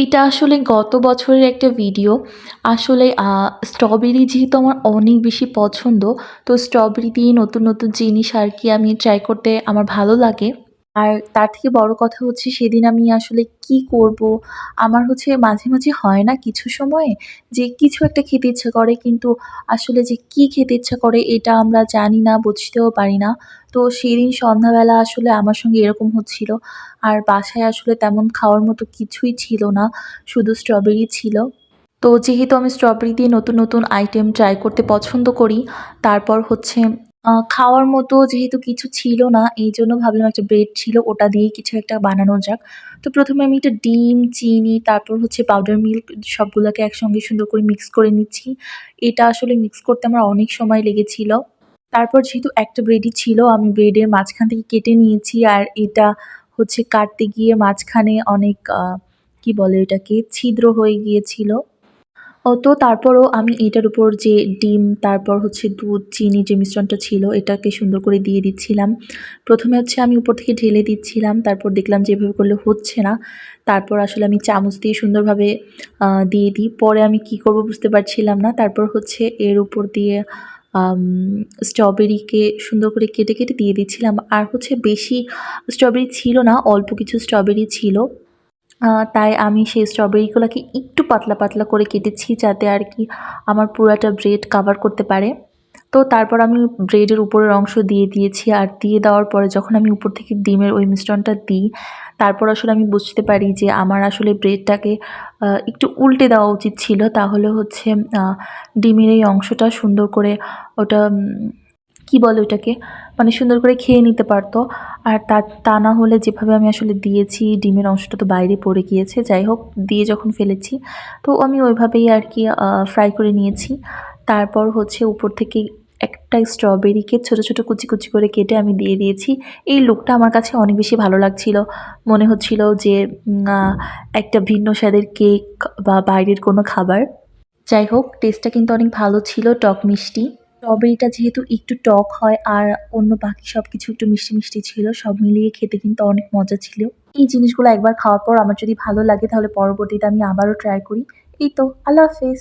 এইটা আসলে গত বছরের একটা ভিডিও। আসলে স্ট্রবেরি যেহেতু আমার অনেক বেশি পছন্দ, তো স্ট্রবেরি দিয়ে নতুন, নতুন জিনিস আর কি আমি ট্রাই করতে আমার ভালো লাগে। আর তার থেকে বড় কথা হচ্ছে সেদিন আমি আসলে কি করব? আমার হচ্ছে মাঝে, মাঝে হয় না কিছু সময়ে যে কিছু একটা খেতে ইচ্ছা করে কিন্তু আসলে যে কি খেতে ইচ্ছা করে এটা আমরা জানি না, বুঝতেও পারি না। তো সেদিন সন্ধ্যাবেলা আসলে আমার সঙ্গে এরকম হচ্ছিল। আর বাসায় আসলে তেমন খাওয়ার মতো কিছুই ছিল না। শুধু স্ট্রবেরি ছিল। তো যেহেতু আমি স্ট্রবেরি দিয়ে নতুন, নতুন আইটেম ট্রাই করতে পছন্দ করি, তারপর হচ্ছে খাওয়ার মতো যেহেতু কিছু ছিল না, এই জন্য ভাবলাম একটা ব্রেড ছিল ওটা দিয়েই কিছু একটা বানানো যাক। তো প্রথমে আমি একটা ডিম, চিনি, তারপর হচ্ছে পাউডার মিল্ক সবগুলোকে একসঙ্গে সুন্দর করে মিক্স করে নিচ্ছি। এটা আসলে মিক্স করতে আমার অনেক সময় লেগেছিল। তারপর যেহেতু একটা ব্রেডই ছিল, আমি ব্রেডের মাঝখান থেকে কেটে নিয়েছি। আর এটা হচ্ছে কাটতে গিয়ে মাঝখানে অনেক কি বলে এটাকে? ছিদ্র হয়ে গিয়েছিল। তো তারপরও আমি এটার উপর যে ডিম, তারপর হচ্ছে দুধ, চিনি যে মিশ্রণটা ছিল এটাকে সুন্দর করে দিয়ে দিচ্ছিলাম। প্রথমে হচ্ছে আমি উপর থেকে ঢেলে দিচ্ছিলাম। তারপর দেখলাম যে এভাবে করলে হচ্ছে না। তারপর আসলে আমি চামচ দিয়ে সুন্দরভাবে দিয়ে দিই। পরে আমি কি করব বুঝতে পারছিলাম না। তারপর হচ্ছে এর উপর দিয়ে স্ট্রবেরিকে সুন্দর করে কেটে, কেটে দিয়ে দিচ্ছিলাম। আর হচ্ছে বেশি স্ট্রবেরি ছিল না, অল্প কিছু স্ট্রবেরি ছিল। তাই আমি সেই স্ট্রবেরিগুলোকে একটু পাতলা, পাতলা করে কেটেছি যাতে আর কি আমার পুরাটা ব্রেড কাভার করতে পারে। তো তারপর আমি ব্রেডের উপরের অংশ দিয়ে দিয়েছি। আর দিয়ে দেওয়ার পরে যখন আমি উপর থেকে ডিমের ওই মিশ্রণটা দিই, তারপর আসলে আমি বুঝতে পারি যে আমার আসলে ব্রেডটাকে একটু উল্টে দেওয়া উচিত ছিল। তাহলে হচ্ছে ডিমের এই অংশটা সুন্দর করে ওটা কি বলে ওটাকে? মানে সুন্দর করে খেয়ে নিতে পারতো আর তা তা না হলে যেভাবে আমি আসলে দিয়েছি ডিমের অংশটা তো বাইরে পড়ে গিয়েছে। যাই হোক দিয়ে যখন ফেলেছি, তো আমি ওইভাবেই আর কি ফ্রাই করে নিয়েছি। তারপর হচ্ছে উপর থেকে একটা স্ট্রবেরিকে ছোট, ছোট কুচি, কুচি করে কেটে আমি দিয়ে দিয়েছি। এই লুকটা আমার কাছে অনেক বেশি ভালো লাগছিল। মনে হচ্ছিল যে একটা ভিন্ন স্বাদের কেক বা বাইরের কোনো খাবার। যাই হোক টেস্টটা কিন্তু অনেক ভালো ছিল, টক মিষ্টি। স্ট্রবেরিটা যেহেতু একটু টক হয় আর অন্য বাকি সব কিছু একটু মিষ্টি, মিষ্টি ছিল। সব মিলিয়ে খেতে কিন্তু অনেক মজা ছিল। এই জিনিসগুলো একবার খাওয়ার পর আমার যদি ভালো লাগে তাহলে পরবর্তীতে আমি আবারও ট্রাই করি। এই তো আল্লাহ হাফেজ।